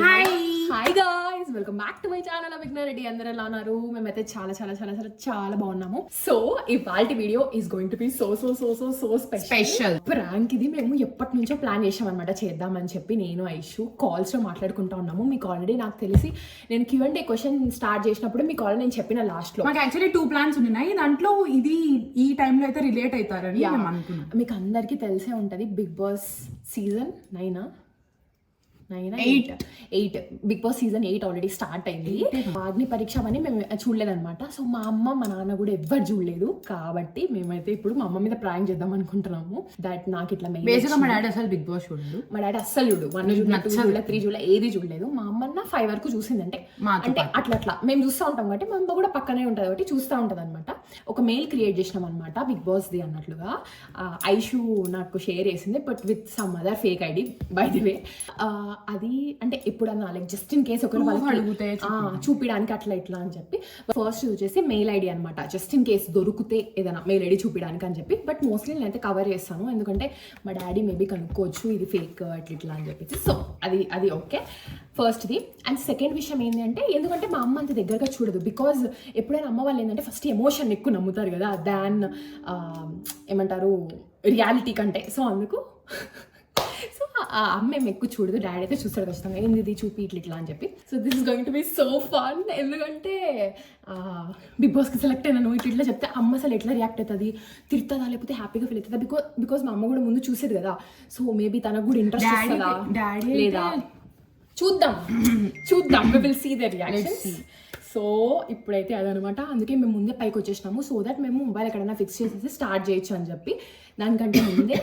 Hi hi guys welcome back to my channel Vighna Reddy అందరూ ఎలా ఉన్నారు? మేమైతే చాలా చాలా చాలా చాలా చాలా బాగున్నాము. సో ఇవాళ video is going to be so so so so so special. Prank ఇది మేము ఎప్పటి నుంచో ప్లాన్ చేసాం అనమాట చేద్దామని చెప్పి నేను ఐషు కాల్స్లో మాట్లాడుకుంటా ఉన్నాము. మీకు ఆల్రెడీ నాకు తెలిసి నేను క్యూ అండ్ క్వశ్చన్ స్టార్ట్ చేసినప్పుడు మీకు ఆల్రెడీ నేను చెప్పిన లాస్ట్లో. మాకు యాక్చువల్లీ టూ ప్లాన్స్ ఉన్నాయి. దాంట్లో ఇది ఈ టైంలో అయితే రిలేట్ అవుతారని మీకు అందరికీ తెలిసే ఉంటది బిగ్ బాస్ సీజన్ నైనా. Eight eight Bigg Boss season eight already start అయింది. అగ్ని పరీక్ష అని మేము చూడలేదన్నమాట. సో మా అమ్మ మా నాన్న కూడా ఎవ్వరు చూడలేదు. కాబట్టి మేమైతే ఇప్పుడు మా అమ్మ మీద ప్రాంక్ చేద్దాం అనుకుంటున్నాము. దట్ నాకు ఇట్లా మా డాడీ అసలు బిగ్ బాస్ చూడదు మా డాడీ అస్సలు చూడు వన్ టూ చూడలే త్రీ చూడలే ఏది చూడలేదు. మా అమ్మ ఫైవ్ వరకు చూసిందంటే మాతో అంటే అట్లా అట్లా. మేము చూస్తూ ఉంటాం కాబట్టి మా అమ్మ కూడా పక్కనే ఉంటుంది కాబట్టి చూస్తూ ఉంటుంది అనమాట ఒక మెయిల్ క్రియేట్ చేసినాం అనమాట బిగ్ బాస్ ది అన్నట్లుగా. ఐషు నాకు షేర్ చేసింది but with some other fake ID by the way అది అంటే ఎప్పుడన్నా లైక్ జస్ట్ ఇన్ కేస్ ఒకరు వాళ్ళకి చూపించడానికి అట్లా ఇట్లా అని చెప్పి ఫస్ట్ వచ్చేసి మెయిల్ ఐడి అనమాట జస్ట్ ఇన్ కేస్ దొరికితే ఏదైనా మెయిల్ ఐడి చూపించడానికి అని చెప్పి బట్ మోస్ట్లీ నేనైతే కవర్ చేస్తాను. ఎందుకంటే మా డాడీ మేబీ కనుక్కోవచ్చు ఇది ఫేక్ అట్లా ఇట్లా అని చెప్పేసి. సో అది అది ఓకే ఫస్ట్ది అండ్ సెకండ్ విషయం ఏంటి అంటే ఎందుకంటే మా అమ్మ అంత దగ్గరగా చూడదు. బికాజ్ ఎప్పుడైనా అమ్మ వాళ్ళు ఏంటంటే ఫస్ట్ ఎమోషన్ ఎక్కువ నమ్ముతారు కదా దాన్ ఏమంటారు రియాలిటీ కంటే. సో అందుకు అమ్మ ఏం ఎక్కువ చూడదు డాడీ అయితే చూస్తాడు ఖచ్చితంగా. ఏంది ఇది? చూపి ఇట్లా ఇట్లా అని చెప్పి. So this is going to be so fun ఎందుకంటే బిగ్ బాస్కి సెలెక్ట్ అయినాను ఇట్లా ఇట్లా చెప్తే అమ్మ అసలు ఎట్లా రియాక్ట్ అవుతుంది? తిరుతుందా లేకపోతే హ్యాపీగా ఫీల్ అవుతుందా? బికాస్ బికాస్ మా అమ్మ కూడా ముందు చూసేది కదా. సో మేబీ తనకు కూడా ఇంట్రెస్ట్ వస్తుందా? లేదా? చూద్దాం. చూద్దాం. We will see the reaction so ఇప్పుడైతే అదనమాట. అందుకే మేము ముందే పైకి వచ్చేసినాము. సో దట్ మేము మొబైల్ ఎక్కడైనా ఫిక్స్ చేసేసి స్టార్ట్ చేయొచ్చు అని చెప్పి. దానికంటే ముందే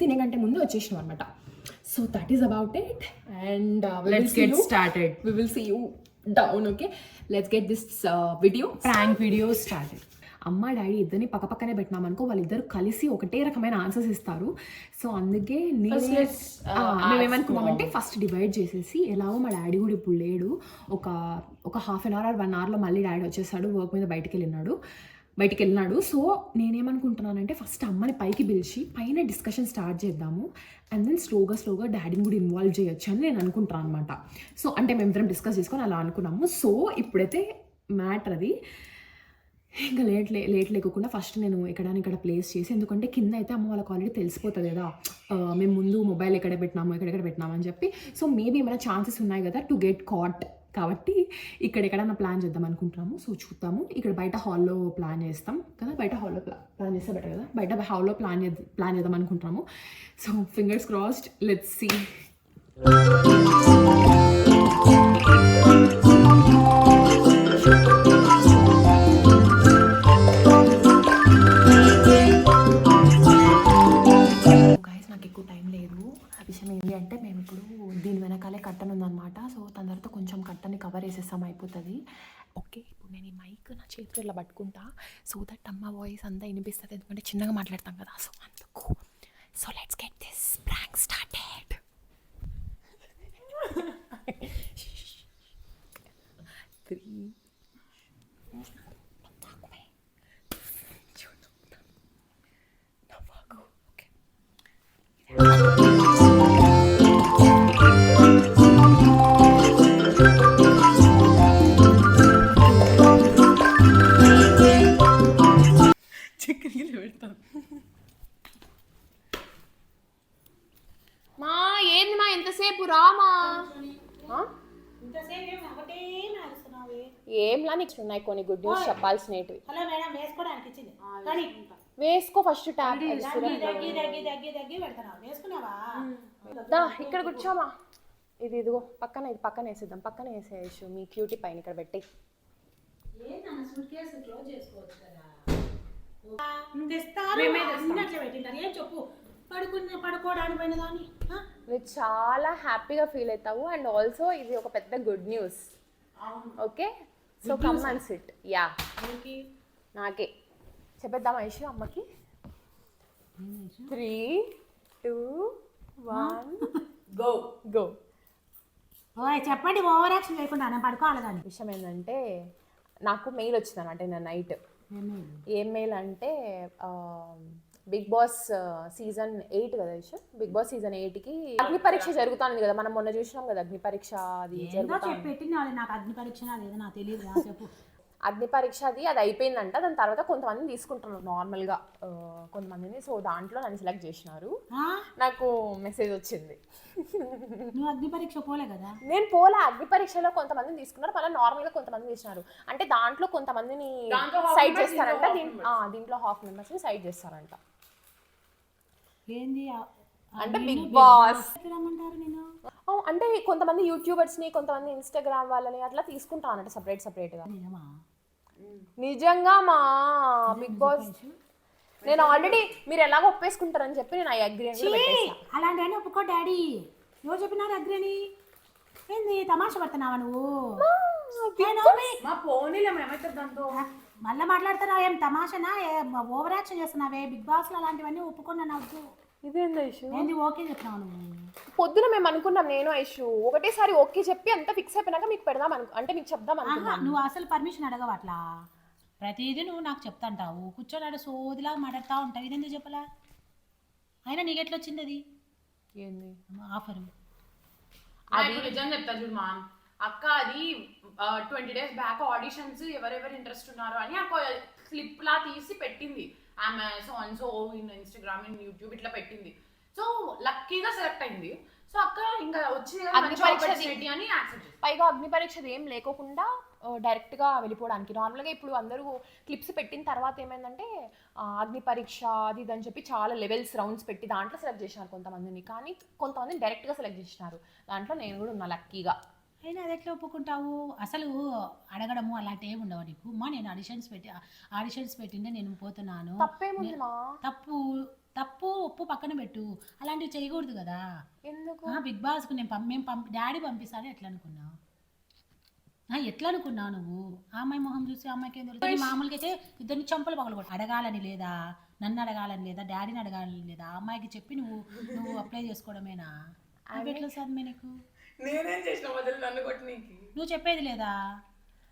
తినే కంటే ముందే వచ్చేసినాం అనమాట so that is about it and let's get started we will see you down okay let's get this video prank video started అమ్మ డాడీ ఇద్దరిని పక్క పక్కనే పెట్టినామనుకో వాళ్ళిద్దరు కలిసి ఒకటే రకమైన ఆన్సర్స్ ఇస్తారు. సో అందుకే నేనే- let's, uh, ఆ, మేము ask ఏమనుకున్నామంటే ఫస్ట్ డివైడ్ చేసేసి ఎలాగో మా డాడీ కూడా ఇప్పుడు లేడు. ఒక ఒక హాఫ్ అన్ అవర్ వన్ అవర్లో మళ్ళీ డాడీ వచ్చేసాడు వర్క్ మీద బయటికి వెళ్ళినాడు. బయటికి వెళ్ళినాడు సో నేనేమనుకుంటున్నానంటే ఫస్ట్ అమ్మని పైకి పిలిచి పైన డిస్కషన్ స్టార్ట్ చేద్దాము. అండ్ దెన్ స్లోగా స్లోగా డాడీని కూడా ఇన్వాల్వ్ చేయొచ్చు అని నేను అనుకుంటాను అనమాట సో అంటే మేమిద్దరం డిస్కస్ చేసుకొని అలా అనుకున్నాము. సో ఇప్పుడైతే మ్యాటర్ అది. ఇంకా లేట్ లే లేట్ లేకుండా ఫస్ట్ నేను ఎక్కడాని ఇక్కడ ప్లేస్ చేసి ఎందుకంటే కింద అయితే అమ్మ వాళ్ళకి ఆల్రెడీ తెలిసిపోతుంది కదా. మేము ముందు మొబైల్ ఎక్కడ పెట్టినాము ఎక్కడెక్కడ పెట్టినాము అని చెప్పి. సో మేబీ ఏమైనా ఛాన్సెస్ ఉన్నాయి కదా టు గెట్ కాట్ కాబట్టి ఇక్కడ ఎక్కడైనా ప్లాన్ చేద్దాం అనుకుంటున్నాము. సో చూద్దాము. ఇక్కడ బయట హాల్లో ప్లాన్ చేస్తాం కదా. బయట హాల్లో ప్లా ప్లాన్ చేస్తే బెటర్ కదా. బయట హాల్లో ప్లాన్ చేద్దాం ప్లాన్ చేద్దాం అనుకుంటున్నాము. So fingers crossed. Let's see. ఏంటి అంటే మేము ఇప్పుడు దీని వెనకాలే కట్టన్ ఉందన్నమాట. సో దాని తర్వాత కొంచెం కట్టని కవర్ వేసేస్తాం అయిపోతుంది. ఓకే ఇప్పుడు నేను ఈ మైక్ నా చేతిలో ఇలా పట్టుకుంటా. సో దట్ అమ్మ వాయిస్ అంతా వినిపిస్తుంది. ఎందుకంటే చిన్నగా మాట్లాడతాం కదా. సో అందుకు so let's get this prank started three ఆ? ఏంలా నీకు ఉన్నాయి కొన్ని గుడ్ న్యూస్ చెప్పాల్సినవి. హలో మేడం వేసుకోవడానికి ఇచ్చింది కానీ వేసుకో. ఫస్ట్ పెడతాను? వేసుకున్నావా? దా ఇక్కడ కూర్చోమా. ఇది ఇదిగో పక్కన ఇది పక్కన వేసేద్దాం. పక్కన వేసేయచ్చు. మీ క్యూటీ పైన ఇక్కడ పెట్టి. పడుకుని పడుకోవడానికి పోయిన దాన్ని. ఆ? నువ్వు చాలా హ్యాపీగా ఫీల్ అవుతావు. అండ్ ఆల్సో ఇది ఒక పెద్ద good news. Okay? So come and sit. Yeah. నాకే. చెప్పేద్దాం ఐషు అమ్మకి? Three two one. Go go చెప్పండి ఓవర్ యాక్షన్ లేకుండా నేను పడుకోవాలి విషయం ఏంటంటే నాకు మెయిల్ వచ్చింది అనమాట నిన్న నైట్. ఏం మెయిల్? అంటే బిగ్ బాస్ సీజన్ ఎయిట్ కదా ఇషు? బిగ్ బాస్ సీజన్ ఎయిట్కి అగ్ని పరీక్ష జరుగుతుంది కదా మనం మొన్న చూసినాం కదా అగ్ని పరీక్ష అది నాకు అగ్ని పరీక్ష నాకు తెలియదు రా చెప్పు. అగ్ని పరీక్ష అది అది అయిపోయిందంట దాని తర్వాత కొంతమందిని తీసుకుంటున్నారు నార్మల్గా కొంతమందిని. సో దాంట్లో నన్ను సెలెక్ట్ చేసినారు? నాకు మెసేజ్ వచ్చింది. నువ్వు అగ్ని పరీక్ష పోలే కదా? నేను పోలే అగ్ని పరీక్షలో కొంతమందిని తీసుకున్నారు మళ్ళీ నార్మల్గా కొంతమంది తీసినారు. అంటే దాంట్లో కొంతమందిని సైడ్ చేస్తారంట దీంట్లో హాఫ్ మెంబర్స్ని సైడ్ చేస్తారంట. ఏంది? అంటే బిగ్ బాస్. అంటే కొంతమంది యూట్యూబర్స్ని కొంతమంది ఇన్స్టాగ్రామ్ వాళ్ళని అట్లా తీసుకుంటానంట సపరేట్ సపరేట్గా నిజమా? నిజంగా మా బిగ్ బాస్ నేను ఆల్రెడీ మీరు ఎలాగో ఒప్పేసుకుంటారని చెప్పి నేను ఐ అగ్రి అని. అలాంటి ఒప్పుకో డాడీ. ఎవరు చెప్పినారు అగ్రని? ఏంది తమాషా పడుతున్నావా నువ్వు? మళ్ళీ మాట్లాడుతున్నావు ఏం తమాషనా? ఓవర్ యాక్షన్ చేస్తున్నావే? బిగ్ బాస్లో అలాంటివన్నీ ఒప్పుకున్నా నవ్వు ఇదేందా ఇష్యూ ఓకే పొద్దున మేము అనుకున్నాం నేను ఇష్యూ ఒకటేసారి ఓకే చెప్పి అంతా ఫిక్స్ అయిపోయినాక మీకు పెడదాం అను అంటే మీకు చెప్దాం ఆహా, నువ్వు అసలు పర్మిషన్ అడగవు అట్లా. ప్రతిదీ నువ్వు నాకు చెప్తాంటావు. కూర్చొని ఆడ సోదిలా మాట్లాడుతూ ఉంటావు. ఇదెందుకు చెప్పలా? అయినా నీకు ఎట్లా వచ్చింది అది? ఏంది? ఆఫర్. అది నిజం చెప్తా చూడు మా అక్క అది ట్వంటీ డేస్ బ్యాక్ ఆడిషన్స్ ఎవరెవరు ఇంట్రెస్ట్ ఉన్నారు అని ఒక క్లిప్ లా తీసి పెట్టింది. ఆమె so and so in Instagram in YouTube ఇట్లా పెట్టింది. సో లక్కీగా సెలెక్ట్ అయింది. సో అక్క ఇంకా ఆపర్చునిటీ అని పైగా అగ్ని పరీక్షది ఏం లేకోకుండా ఆ, డైరెక్ట్గా వెళ్ళిపోవడానికి. నార్మల్గా ఇప్పుడు అందరూ క్లిప్స్ పెట్టిన తర్వాత ఏమైందంటే అగ్ని పరీక్ష అది ఇది అని చెప్పి చాలా లెవెల్స్ రౌండ్స్ పెట్టి దాంట్లో సెలెక్ట్ చేసినారు కొంతమందిని. కానీ కొంతమందిని డైరెక్ట్గా సెలెక్ట్ చేసినారు. దాంట్లో నేను కూడా ఉన్నా లక్కీగా అయినా అది ఎట్లా ఒప్పుకుంటావు? అసలు అడగడము అలాంటి ఏమి ఉండవు నీకు? మా నేను ఆడిషన్స్ పెట్టి ఆడిషన్స్ పెట్టిండే నేను పోతున్నాను. తప్పు తప్పు ఒప్పు పక్కన పెట్టు. అలాంటివి చేయకూడదు కదా. ఎందుకు? బిగ్ బాస్కు నేను మేము పంపి డాడీ పంపిస్తాను ఎట్లా అనుకున్నావు? ఎట్లా అనుకున్నావు నువ్వు? ఆ అమ్మాయి మొహం చూసి అమ్మాయికి ఏం తెలుస్తుంది? మామూలుగా అయితే ఇద్దరిని చంపలు పగలగొట్టు అడగాలని లేదా? నన్ను అడగాలని లేదా? డాడీని అడగాలని లేదా? అమ్మాయికి చెప్పి నువ్వు నువ్వు అప్లై చేసుకోవడమేనా? అవి ఎట్లా సాధ్యమే నీకు? నేనేం చేసిన వదిలి నన్ను కొట్టినీకి. నువ్వు చెప్పేది లేదా?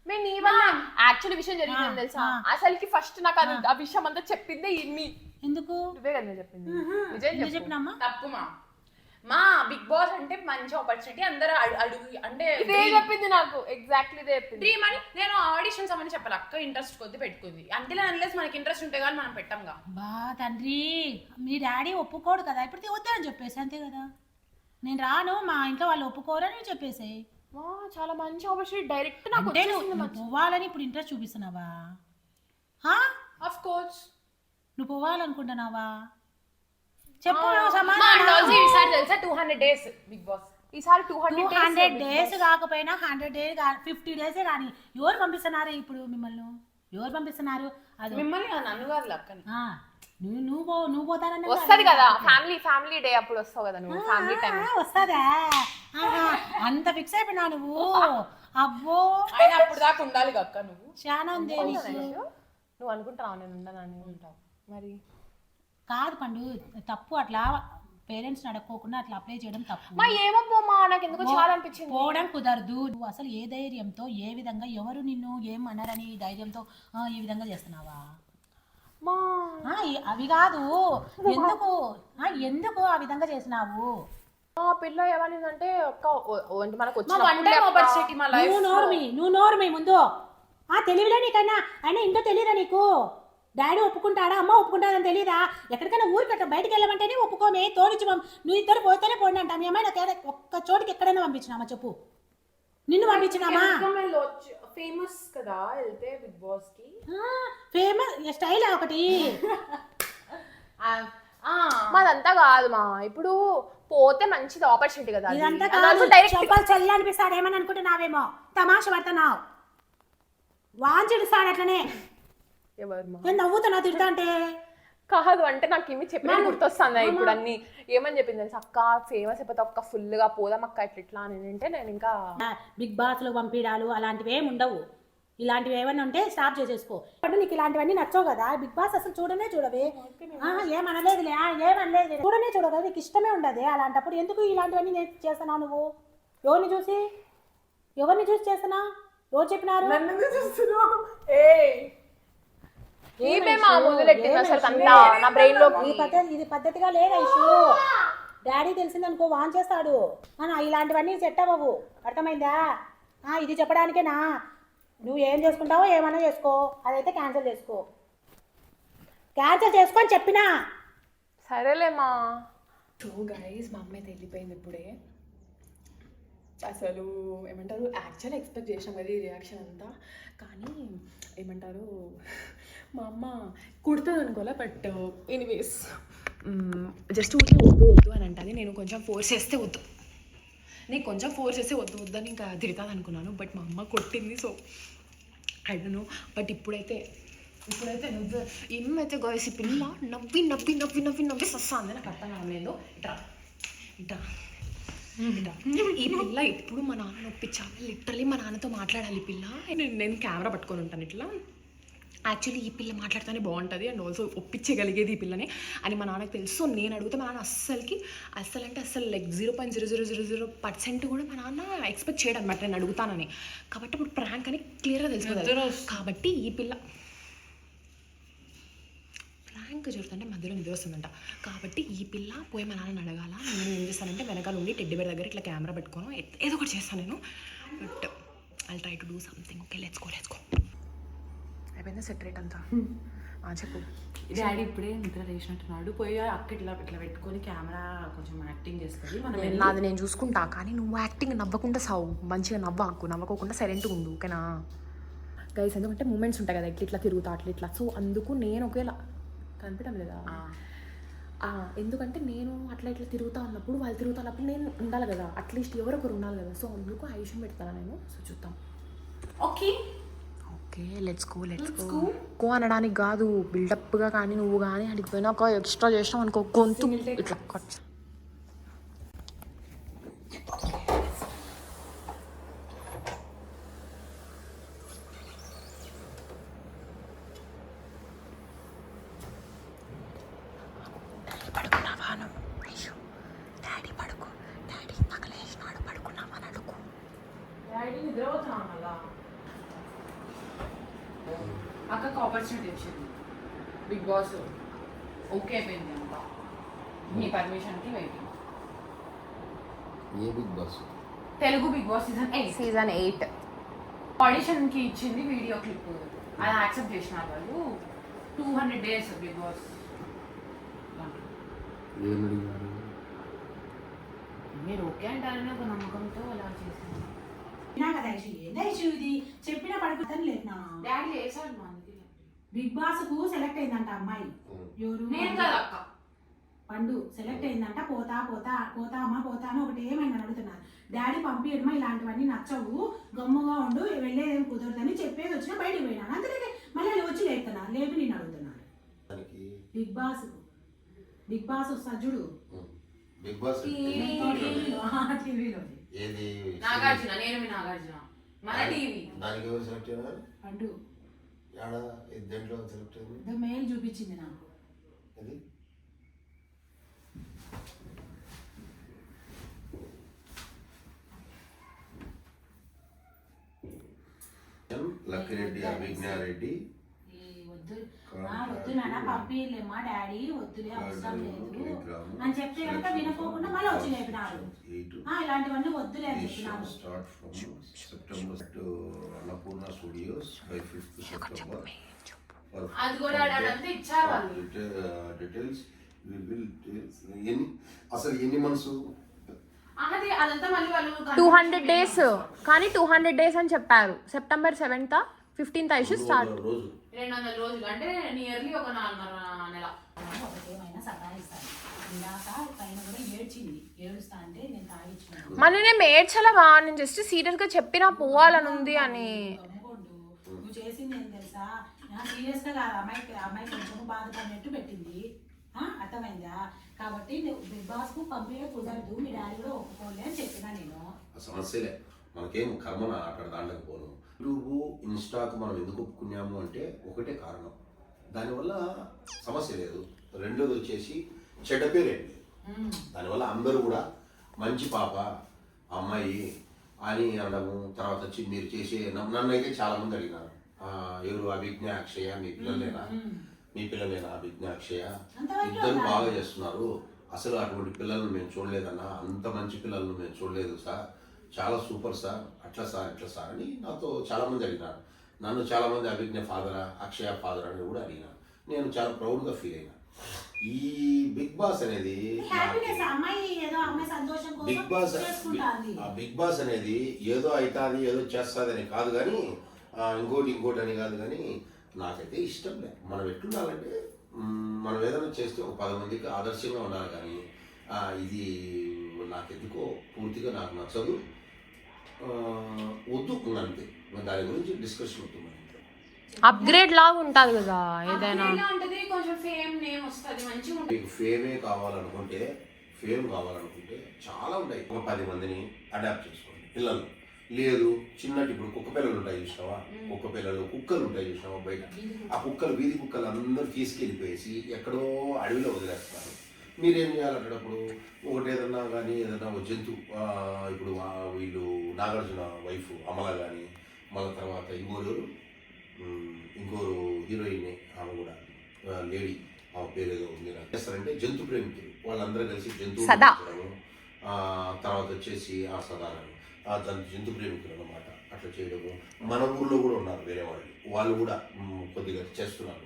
మేము నీ వల్ల. యాక్చువల్ విషయం జరిగింది తెలుసా? అసలుకి ఫస్ట్ నాకు అది ఆ. విషయం అంతా చెప్పిందే ఇన్ని. ఎందుకు? నువ్వే కదా చెప్పింది. నిజం. చెప్పినమ్మా? తప్పు మా. మా బిగ్ బాస్ అంటే మంచి ఆపర్చునిటీ అందరూ అడు- అడుగు అంటే ఇదే చెప్పింది నాకు. ఎగ్జాక్ట్లీ ఇదే చెప్పింది. డ్రీమ్ అని నేను ఆడిషన్స్ అమని చెప్పాలి. అక్క ఇంట్రెస్ట్ కొద్ది పెట్టుకుంది. అంతే అన్లెస్ మనకి ఇంట్రెస్ట్ ఉంటే కానీ మనం పెట్టంగా. బా తండ్రి. మీ డాడీ ఒప్పుకోడు కదా. ఇప్పుడు వద్దని చెప్పేసి అంతే కదా? నేను రాను మా ఇంట్లో వాళ్ళు ఒప్పుకోరని చెప్పేసాయి. వా, చాలా మంచి ఆపర్చునిటీ డైరెక్ట్ నాకు అంటే నువ్వు వచ్చేసింది నువ్వు పోవాలని ఇప్పుడు ఇంట్రెస్ట్ చూపిస్తున్నావా? హా? ఆఫ్ కోర్స్ నువ్వు పోవాలనుకుంటున్నావా? చెప్పు మా సమాధానం ఈసారి తెలుసా? Two hundred days Bigg Boss ఈసారి two two hundred hundred days కాకపోయినా హండ్రెడ్ డేస్ ఫిఫ్టీ డేసే కానీ ఎవరు పంపిస్తున్నారు ఇప్పుడు మిమ్మల్ని? ఎవరు పంపిస్తున్నారు? మిమ్మల్ని నన్ను కాదు అక్కని. నువ్వు నువ్వు పో నువ్వు పోతానని వస్తది కదా ఫ్యామిలీ ఫ్యామిలీ డే అప్పుడు వస్తావు కదా నువ్వు ఫ్యామిలీ టైం వస్తుందా? అంత ఫిక్స్ అయిపోయినా నువ్వు? అబ్బో. ఆయన అప్పుడు దాకా ఉండాలి అక్క నువ్వు. చాలా ఉంది నువ్వు అనుకుంటున్నావు నేను ఉండనని ఉంటావు మరి కాదు పండు తప్పు అట్లా పేరెంట్స్ అడగకోకుండా అట్లా అప్లై చేయడం తప్పు. మా ఏమో పోమా నాకు ఎందుకు చాలా అనిపించింది పోవడం కుదరదు. నువ్వు అసలు ఏ ధైర్యంతో ఏ విధంగా ఎవరు నిన్ను ఏం అనరని ధైర్యంతో ఆ, ఈ విధంగా చేస్తున్నావా? మా ఆ, ఈ- అవి కాదు. ఎందుకు? ఆ, ఎందుకు ఆ విధంగా చేసినావు? మా పిల్ల ఏమనిందంటే ఒక్క ఓ- ఓ- అంటే మనకు మా వన్ టైం వచ్చిన ఆపర్చునిటీ మా లైఫ్ నువ్వు నోర్మి నువ్వు నోర్మి ముందు. ఆ తెలివిలే నీకన్నా. అయినా ఇంట్లో తెలియదా నీకు? డాడీ ఒప్పుకుంటాడా? అమ్మ ఒప్పుకుంటాడని తెలియదా ఎక్కడికైనా ఊరికి అట్లా బయటికి వెళ్ళమంటేనే ఒప్పుకోమే. తోడిచి నువ్వు ఇద్దరు పోతేనే పోండి అంటాం. ఏమైనా తేడా- ఒక్క చోటికి ఎక్కడైనా పంపించినామా చెప్పు. నిన్ను పంపించినామా? ఫేమస్ కదా వెళ్తే బిగ్ బాస్కి ఫేమస్ స్టైల్ ఒకటి? మాదంతా కాదు మా. ఇప్పుడు పోతే మంచిది ఆపర్చునిటీ కదా. ఇదంతా కాదు. చల్లి అనిపిస్తాడు ఏమని అనుకుంటున్నావేమో. తమాష పడుతున్నావు వాంచిడుస్తాడు అట్లనే. ఎవరు నవ్వుతున్నా తిడతా అంటే? కాదు అంటే నాకు ఏమి చెప్పిన గుర్తొస్తుంది ఇప్పుడు అన్ని? ఏమని చెప్పింది తెలుసా? అక్క ఫేమస్ అయిపోతే ఒక్క ఫుల్గా పోదాం అక్క ఇట్లా ఇట్లా అని అంటే నేను ఇంకా బిగ్ బాస్లో పంపించాలు అలాంటివి ఏమి ఉండవు. ఇలాంటివి ఏమైనా ఉంటే స్టాప్ చేసేసుకో. అంటే నీకు ఇలాంటివన్నీ నచ్చవు కదా? బిగ్ బాస్ అసలు చూడనే చూడవే. ఏమనలేదులే ఏమనలేదు. చూడనే చూడవు కదా నీకు ఇష్టమే ఉండదు అలాంటప్పుడు. ఎందుకు ఇలాంటివన్నీ నేను చేస్తున్నావు నువ్వు? ఎవరిని చూసి? ఎవరిని చూసి చేస్తున్నా ఎవరు చెప్పినారు? ఈమె మా ముందు పెట్టింది అసలు అంతా? నా బ్రెయిన్లో ఈ పద్ధతి ఇది పద్ధతిగా లేదా ఇష్యూ డాడీ తెలిసిందనుకో వాన్ చేస్తాడు. ఇలాంటివన్నీ సెట్ అవ్వవు అర్థమైందా? ఆ, ఇది చెప్పడానికేనా నువ్వు ఏం చేసుకుంటావో ఏమైనా చేసుకో. అదైతే క్యాన్సిల్ చేసుకో. క్యాన్సిల్ చేసుకో అని చెప్పినా సరేలేమా సో గైస్ మా అమ్మ అయితే వెళ్ళిపోయింది ఇప్పుడే. అసలు ఏమంటారు యాక్చువల్ ఎక్స్పెక్ట్ చేసాం కదా ఈ రియాక్షన్ అంతా. కానీ ఏమంటారు మా అమ్మ కుడుతుంది అనుకోలే బట్ ఎనీవేస్ జస్ట్ ఊరికి వద్దు వద్దు అని అంటుంది. నేను కొంచెం ఫోర్స్ చేస్తే వద్దు. నేను కొంచెం ఫోర్స్ చేస్తే వద్దు వద్దని ఇంకా తిరుగుతుంది అనుకున్నాను. బట్ మా అమ్మ కొట్టింది సో ఐ నో బట్ ఇప్పుడైతే ఇప్పుడైతే నువ్వు ఏమైతే గోసి పిల్ల నవ్వి నవ్వి నవ్వి నవ్వి నవ్వి సస్తాంది నాకు అర్థం కాలేదు ఇట్రా ఇట్రా ఇట్రా. ఈ పిల్ల ఎప్పుడు మా నాన్న నొప్పించాలి లిటరలీ మా నాన్నతో మాట్లాడాలి ఈ పిల్ల. నేను నేను కెమెరా పట్టుకొని ఉంటాను ఇట్లా. యాక్చువల్లీ ఈ పిల్ల మాట్లాడితేనే బాగుంటుంది అండ్ ఆల్సో ఒప్పించగలిగేది ఈ పిల్లని. అని మా నాన్నకు తెలుసు. నేను అడిగితే మా నాన్న అస్సలకి అస్సలు అంటే అస్సలు like zero point zero zero zero zero percent కూడా మా నాన్న ఎక్స్పెక్ట్ చేయడం అనమాట నేను అడుగుతానని. కాబట్టి ఇప్పుడు ప్రాంక్ అని క్లియర్గా తెలుసు కదా. కాబట్టి ఈ పిల్ల ప్రాంక్ జరుగుతుంటే మధ్యలో నిద్ర వస్తుందంట. కాబట్టి ఈ పిల్ల పోయి మా నాన్నని అడగాల. నేను ఏం చేస్తానంటే వెనకాల ఉండి టెడ్డి బేర్ దగ్గర ఇట్లా కెమెరా పెట్టుకోను ఏదో ఒకటి చేస్తాను నేను. But I try to do something. Okay let's go let's go. అయిపోయిందా సెటరేట్ అంతా? ఆ, చెప్పు. డాడీ ఇప్పుడే నిద్ర లేచినట్టున్నాడు. పోయి అక్క ఇట్లా ఇట్లా పెట్టుకొని కెమెరా కొంచెం యాక్టింగ్ చేస్తుంది. మనం నాది నేను చూసుకుంటా. కానీ నువ్వు యాక్టింగ్ నవ్వకుండా సావు మంచిగా నవ్వకు నవ్వకోకుండా సైలెంట్గా ఉండు. ఓకేనా? గైస్ ఎందుకంటే మూమెంట్స్ ఉంటాయి కదా. ఇట్లా ఇట్లా తిరుగుతా అట్లా ఇట్లా. సో అందుకు నేను ఒకేలా కనిపించడం లేదా? ఎందుకంటే నేను అట్లా ఇట్లా తిరుగుతా ఉన్నప్పుడు వాళ్ళు తిరుగుతా ఉన్నప్పుడు నేను ఉండాలి కదా. అట్లీస్ట్ ఎవరో ఒకరు ఉండాలి కదా. సో అందుకు ఆయుషం పెడతాను నేను. సో చూద్దాం. Okay. Okay let's go let's go go అనడానికి కాదు. బిల్డప్గా కానీ నువ్వు కానీ అడిగి పోయినా ఒక ఎక్స్ట్రా చేసినావు అనుకో. గొంతు ఇట్లా కట్ పడుకున్నావా నువ్వు అయ్యో డాడీ పడుకో డాడీ పగలేసినాడు పడుకున్నావా అని అడుగు డాడీ నిద్రపోతున్నాను మళ్ళా అక్కకు ఆపర్చునిటీ వచ్చింది బిగ్ బాస్ ఓకే అయిపోయింది అంతా మీ పర్మిషన్కి వెయిటింగ్ ఏ Bigg Boss Telugu Bigg Boss season eight season eight ఆడిషన్కి ఇచ్చింది వీడియో క్లిప్ అది యాక్సెప్ట్ చేసినారు వాళ్ళు. Two hundred days Bigg Boss మీరు ఓకే అంటారని ఒక నమ్మకంతో అలా కదా ఇష్యూ ఇది? చెప్పినా పడుకుంటాను లేదు డాడీ వేసాడు బిగ్ బాస్కు సెలెక్ట్ అయిందంట అమ్మాయి. ఎవరు? నేను కదా అక్క. పండు సెలెక్ట్ అయిందంట పోతా పోతా పోతా అమ్మ పోతా అని ఒకటి ఏమైంది అడుగుతున్నారు. డాడీ పంపించడమా ఇలాంటివన్నీ నచ్చవు. గమ్ముగా ఉండు వెళ్ళేదేం కుదరదని చెప్పేది వచ్చినా బయటికి పోయినాను. అంతే మళ్ళీ వచ్చి లేపుతున్నా లేపి నేను అడుగుతున్నాను. బిగ్ బాస్ బిగ్ బాస్ వస్తా చూడు. బిగ్ బాస్ టీవీలో. ఏది? నాగార్జున నేను మీ నాగార్జున. మన టీవీ. దానికి ఎవరు సెలెక్ట్ అయినారు పండు. ఇది దేంట్లో సెలెక్ట్ అయింది? ఏదో మెయిల్ చూపించింది నాకు. అది? లక్కిరెడ్డి అభిజ్ఞారెడ్డి. ఈ వద్దు. ఆ, వద్దు నాన్న పంపిలేమ్మా డాడీ వద్దులే అవసరం లేదు. అని చెప్తే కనుక వినకోకుండా మళ్ళీ వచ్చి ఇలాంటివన్నీ వద్దులే అని Annapurna studios by fifth September అది కూడా ఇచ్చారు వాళ్ళు. డీటెయిల్స్ ఎన్ని అసలు ఎన్ని మంత్స్ అది అదంతా మళ్ళీ వాళ్ళు టూ హండ్రెడ్ డేస్ కానీ టూ హండ్రెడ్ డేస్ అని చెప్పారు. September seventh fifteenth Aishu start. రెండు వందల రోజులు అంటే నియర్లీ ఒక నాలుగున్నర నెల. ఒకటి ఏమైనా సతాయిస్తాను ఇందాక పైన కూడా ఏడ్చింది. ఏడుస్తా అంటే నేను తాగిచ్చిన మళ్ళీ నేను ఏడ్చలవా నేను జస్ట్ సీరియస్గా చెప్పినా పోవాలని ఉంది అని నువ్వు చేసింది ఏం తెలుసా? సీరియస్గా కాదు అమ్మాయికి అమ్మాయి కొంచెం బాధపడినట్టు పెట్టింది. ఆ, అర్థమైందా? కాబట్టి బిగ్ బాస్కు పంపే కుదరదు మీ డాడీ కూడా ఒప్పుకోలే అని చెప్పినా నేను. ఆ సమస్యలే. మనకేం కర్మన అక్కడ దాంట్లోకి పోను. యూట్యూబ్ ఇన్స్టాకు మనం ఎందుకు ఒప్పుకున్నాము అంటే ఒకటే కారణం. దానివల్ల సమస్య లేదు. రెండోది వచ్చేసి చెడ్డ పేరు ఏం లేదు దానివల్ల అందరూ కూడా మంచి పాప అమ్మాయి అని అనడము తర్వాత వచ్చి మీరు చేసే నన్ను అయితే చాలా మంది అడిగినారు ఎవరు? అభిజ్ఞ అక్షయ మీ పిల్లలేనా? మీ పిల్లలేనా అభిజ్ఞ అక్షయ? ఇద్దరు. బాగా చేస్తున్నారు. అసలు అటువంటి పిల్లలను మేము చూడలేదన్నా అంత మంచి పిల్లలను మేము చూడలేదు సార్. చాలా సూపర్ సార్ అట్లా సార్ ఇట్లా సార్ అని నాతో చాలా మంది అడిగినారు. నన్ను చాలా మంది అభిజ్ఞ ఫాదరా అక్షయ ఫాదర్ అని కూడా అడిగినారు. నేను చాలా ప్రౌడ్గా ఫీల్ అయినా. ఈ బిగ్ బాస్ అనేది బిగ్ బాస్ ఆ బిగ్ బాస్ అనేది ఏదో అవుతుంది ఏదో చేస్తుంది అని కాదు కానీ ఇంకోటి ఇంకోటి అని కాదు కానీ నాకైతే ఇష్టం లేదు మనం ఎట్లుండాలంటే మనం ఏదైనా చేస్తే ఒక పది మందికి ఆదర్శంగా ఉండాలి కానీ ఇది నాకు ఎందుకో పూర్తిగా నాకు నచ్చదు. వద్దు దాని గురించి డిస్కషన్ అవుతుంది అప్గ్రేడ్ లాగా ఉంటుంది కదా ఏదైనా. అప్పుడు ఎలా ఉంటది కొంచెం ఫేమ్ నేమ్ వస్తుంది మంచిగా ఉంటుంది. మీకు ఫేమే కావాలనుకుంటే ఫేమ్ కావాలనుకుంటే చాలా ఉన్నాయి ఒక పది మందిని అడాప్ట్ చేసుకోండి. పిల్లలు. లేదు చిన్నటి ఇప్పుడు కుక్క పిల్లలు ఉంటాయి చూసినావా? కుక్క పిల్లలు కుక్కలు ఉంటాయి చూసినావా బయట? ఆ కుక్కలు వీధి కుక్కలు అందరూ తీసుకెళ్ళిపోయేసి ఎక్కడో అడవిలో వదిలేస్తారు మీరేం చేయాలంటప్పుడు ఒకటి ఏదన్నా కానీ ఏదన్నా ఒక జంతువు ఆ, ఇప్పుడు వీళ్ళు నాగార్జున వైఫ్ అమల కానీ మళ్ళీ తర్వాత ఇంకోరు ఇంకోరు హీరోయిన్ ఆమె కూడా లేడీ ఆమె పేరు ఏదో ఉంది నాకు. చేస్తారంటే జంతు ప్రేమికులు. వాళ్ళందరూ కలిసి జంతువులు తర్వాత వచ్చేసి ఆ సదానని. ఆ దాని జంతు ప్రేమికులు అన్నమాట. అట్లా చేయడము. మన ఊర్లో కూడా ఉన్నారు వేరే వాళ్ళు. వాళ్ళు కూడా కొద్దిగా చేస్తున్నారు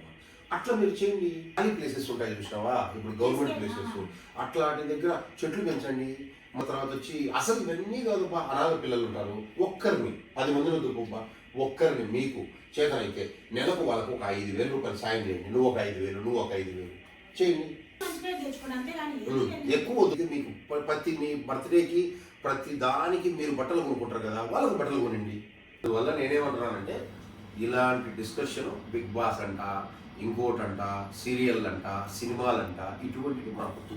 అట్లా మీరు చేయండి. ఖాళీ ప్లేసెస్ ఉంటాయి చూసినావా? ఇప్పుడు గవర్నమెంట్ ప్లేసెస్ అట్లాంటి దగ్గర చెట్లు పెంచండి. మా తర్వాత వచ్చి అసలు ఇవన్నీ కాదు బా అనాథ పిల్లలు ఉంటారు. ఒక్కరిని పది మందిని వద్దుకోబ్బా ఒక్కరిని మీకు చేతనైతే నెలకు వాళ్ళకు ఒక ఐదు వేలు రూపాయలు సాయం చేయండి. నువ్వు ఒక ఐదు వేలు నువ్వు ఒక ఐదు వేలు. చేయండి. ఎక్కువ వద్దు మీకు ప్ర- ప్రతి మీ బర్త్డేకి ప్రతి దానికి మీరు బట్టలు కొనుక్కుంటారు కదా వాళ్ళకు బట్టలు కొనండి. అందువల్ల నేనేమంటున్నానంటే ఇలాంటి డిస్కషన్ బిగ్ బాస్ అంట ఇంకోటంట సీరియల్ అంట సినిమాలంట ఇటువంటివి మనకు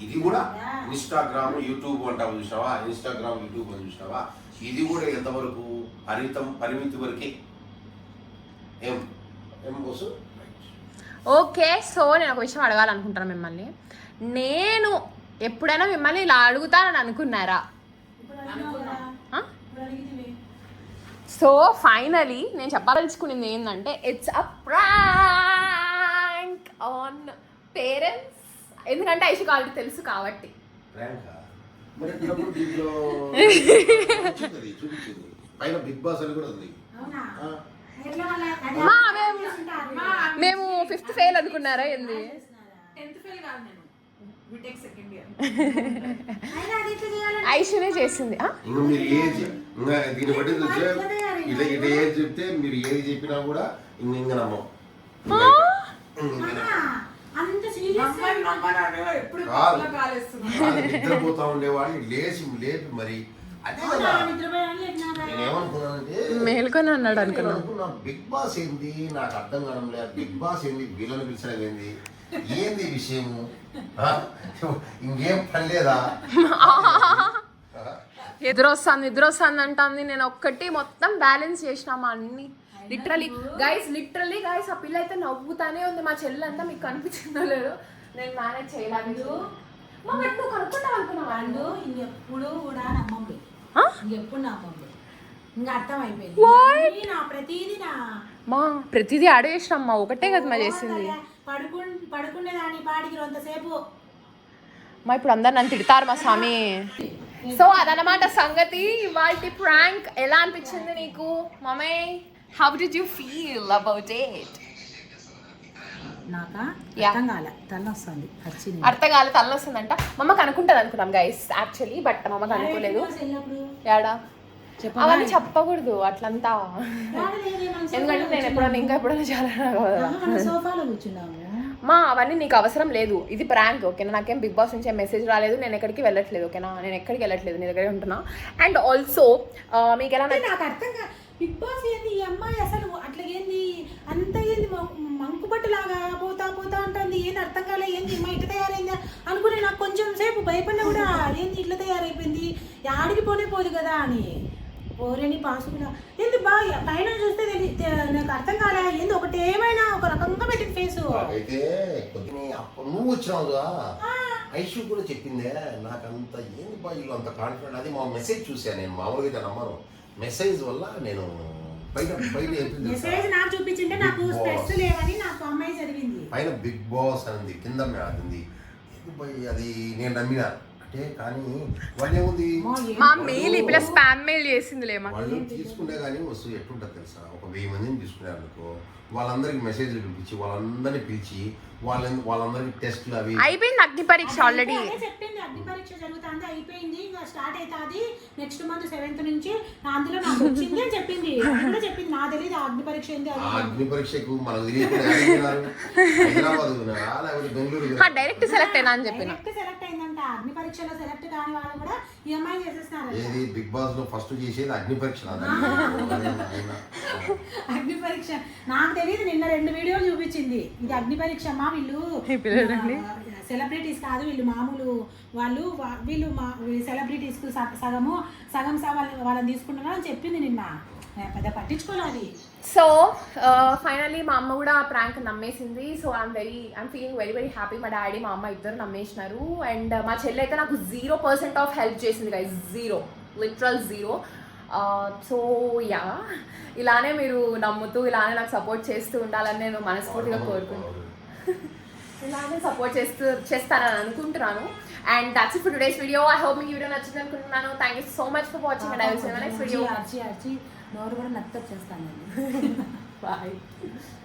ఇది కూడా ఇన్స్టాగ్రామ్ యూట్యూబ్ అంటావు చూసావా ఇన్స్టాగ్రామ్ యూట్యూబ్ అని చూసావా ఇది కూడా ఎంతవరకు పరిమితం పరిమితి వరకే? ఏం? ఏం బోసు? ఓకే సో నేను ఒక విషయం అడగాలనుకుంటాను మిమ్మల్ని. నేను ఎప్పుడైనా మిమ్మల్ని ఇలా అడుగుతానని అనుకున్నారా ఇప్పుడు అడిగినావు కదా. ఆ? ఇప్పుడు అడిగితివి. సో ఫైనలీ నేను చెప్పదలుచుకునేది ఏంటంటే it's a prank on parents ఎందుకంటే ఐషుకు ఆల్రెడీ తెలుసు కాబట్టి. పైన బిగ్ బాస్ అని కూడా ఉంది. మేము- ఫిఫ్త్ ఫెయిల్ అనుకున్నారా ఏంది? టెన్త్ ఫెయిల్ కాదు ఐషునే చేసింది. ఆ? ఇంకా మీరు ఏజ్ ఇంకా దీన్ని బట్టి చూస్తే ఇట్లా ఇట్లా ఏజ్ చెప్తే మీరు ఏది చెప్పినా కూడా ఇంక నమ్మం. కాదు. కాదు, నిద్రపోతా ఉండేవాడిని లేచి లేపి మరి. అదే కదా. నిద్రపోయాను ఎట్లా నేనేమనుకున్నానంటే మేల్కొని అన్నాడు అనుకున్నా అనుకున్నా బిగ్ బాస్ ఏంది? నాకు అర్థం కావడం లేదు. బిగ్ బాస్ ఏంది? వీళ్ళని పిలిచడం ఏంది? ఏంది విషయము? ఇంకేం పని లేదా? ఎదురొస్తాను ఎదురొస్తాను అంటుంది. నేను ఒక్కటి మొత్తం బ్యాలెన్స్ చేసినామా అన్ని. లిటరలీ గైస్ లిటరలీ గైస్ ఆ పిల్ల అయితే నవ్వుతానే ఉంది. మా చెల్లి అంతా మీకు కనిపించిందో లేదో నేను మేనేజ్ చేయలేదు మా బట్ నువ్వు కనుక్కుంటావు అనుకున్నావా? వాళ్ళు ఇంకెప్పుడు కూడా నమ్మండి? ఇంకెప్పుడు నమ్మండి ఇంకా అర్థం అయిపోయింది What? అన్నీ నా ప్రతిదీ నా. మా ప్రతిదీ ఆడేసినమ్మా ఒకటే కదా మా చేసింది. పడుకు పడుకునేదాన్ని పాడికి రొంతసేపు మా ఇప్పుడు అందరు నన్ను తిడతారు మా స్వామి. సో అదనమాట సంగతి. వాటి ప్రాంక్ ఎలా అనిపించింది నీకు? Mummy how did you feel about it నాకా. అర్థం కాలే తల వస్తుంది వచ్చింది అర్థం కాలేదు తలనొస్తుందంట. మమ్మకి అనుకుంటుంది అనుకున్నాం గైస్ యాక్చువల్లీ బట్ మమ్మకి అనుకోలేదు యాడా? అవన్నీ చెప్పకూడదు అట్లంతా. ఎందుకంటే నేను ఎప్పుడైనా ఇంకా ఎప్పుడైనా చాలా సోఫాలో కూర్చున్నాము. మా అవన్నీ నీకు అవసరం లేదు. ఇది ప్రాంక్ ఓకేనా? నాకేం బిగ్ బాస్ నుంచి మెసేజ్ రాలేదు. నేను ఎక్కడికి వెళ్ళట్లేదు ఓకేనా? నేను ఎక్కడికి వెళ్ళట్లేదు నీ దగ్గరే ఉంటున్నా. అండ్ ఆల్సో మీకు ఎలా నాకు అర్థం బిగ్ బాస్ ఏంది? ఈ అమ్మాయి అసలు అట్లా ఏంది అంత ఏంది? మంకుపట్టులాగా పోతా పోతా ఉంటుంది ఏంది అర్థం కాలే? ఏంది? అమ్మాయి ఇట్లా తయారైందా? అనుకుని నాకు కొంచెం సేపు భయపడినా కూడా ఏంది? ఇట్లా తయారైపోయింది? ఆడికి పోనే పోదు కదా అని. ఓరేని పాసుకులా ఏంది బా పైన చూస్తే నాకు అర్థం కాలే. ఏంది ఒకటి ఏమైనా ఒక రకంగా పెట్టిన ఫేసు. నాకైతే కొద్దిగా అప్పుడు నువ్వు వచ్చినావుగా ఐషు కూడా చెప్పిందే నాకు అంత ఏంది బా వీళ్ళు అంత కాన్ఫిడెంట్ అది మా మెసేజ్ చూసాను నేను మామూలుగా అయితే నమ్మను. మెసేజ్ వల్ల నేను పైన తెలుసా? మెసేజ్ నాకు చూపించింటే నాకు స్ట్రెస్. లేవని నాకు అమ్మాయి చదివింది పైన బిగ్ బాస్ అని కింద అది అది నేను నమ్మిన? అంటే కానీ వాళ్ళు ఏముంది మా మెయిల్ ఈ పిల్ల స్పామ్ మెయిల్ చేసిందిలే మా వాళ్ళు తీసుకునే కానీ వస్తువు ఎట్లుంటుంది తెలుసా? ఒక వెయ్యి మందిని తీసుకునే అనుకో వాళ్ళందరికి మెసేజ్లు పిలిపించి వాళ్ళందరినీ పిలిచి వాళ్ళ వాళ్ళందరికి టెస్ట్లు అవి. అయిపోయింది అగ్ని పరీక్ష ఆల్రెడీ చెప్పింది అగ్ని పరీక్ష జరుగుతుంది అయిపోయింది ఇంకా స్టార్ట్ అవుతుంది నెక్స్ట్ మంత్ సెవెంత్ నుంచి అందులో నాకు వచ్చింది అని చెప్పింది. చెప్పింది నా తెలియదు అగ్ని పరీక్ష ఏంది ఆ. అగ్ని పరీక్షకు మనకు తెలియకుండా ఏడున్నారు? హైదరాబాద్ లేకపోతే బెంగళూరు డైరెక్ట్ సెలెక్ట్ అయినా అని చెప్పిన. డైరెక్ట్ సెలెక్ట్ అగ్ని పరీక్షలో సెలెక్ట్ కాని వాళ్ళు కూడా ఈ అమ్మాయి చేసేస్తున్నారు ఏది? బిగ్ బాస్లో ఫస్ట్ చేసేది అగ్ని పరీక్ష అగ్ని పరీక్ష. నాకు తెలియదు నిన్న రెండు వీడియోలు చూపించింది. ఇది అగ్ని పరీక్ష అమ్మా వీళ్ళు. సెలబ్రిటీస్ కాదు వీళ్ళు మామూలు వాళ్ళు వీళ్ళు మా సెలబ్రిటీస్కు స- సగము సగం సగం వాళ్ళని తీసుకుంటున్నారు అని చెప్పింది నిన్న. నేను పెద్ద పట్టించుకోవాలి సో ఫైనల్లీ మా అమ్మ కూడా ఆ prank నమ్మేసింది. So I'm very I'm feeling very very happy మా డాడీ మా అమ్మ ఇద్దరు నమ్మేసినారు. అండ్ మా చెల్లి అయితే నాకు జీరో పర్సెంట్ ఆఫ్ హెల్ప్ చేసింది guys zero literal zero so yeah ఇలానే మీరు నమ్ముతూ ఇలానే నాకు సపోర్ట్ చేస్తూ ఉండాలని నేను మనస్ఫూర్తిగా కోరుకుంటున్నాను. ఇలానే సపోర్ట్ చేస్తూ చేస్తానని అనుకుంటున్నాను. And that's for today's video I hope మీకు వీడియో నచ్చింది అనుకుంటున్నాను. Thank you so much for watching and I will see next video నోరు కూడా నత్త చేస్తాను బాయ్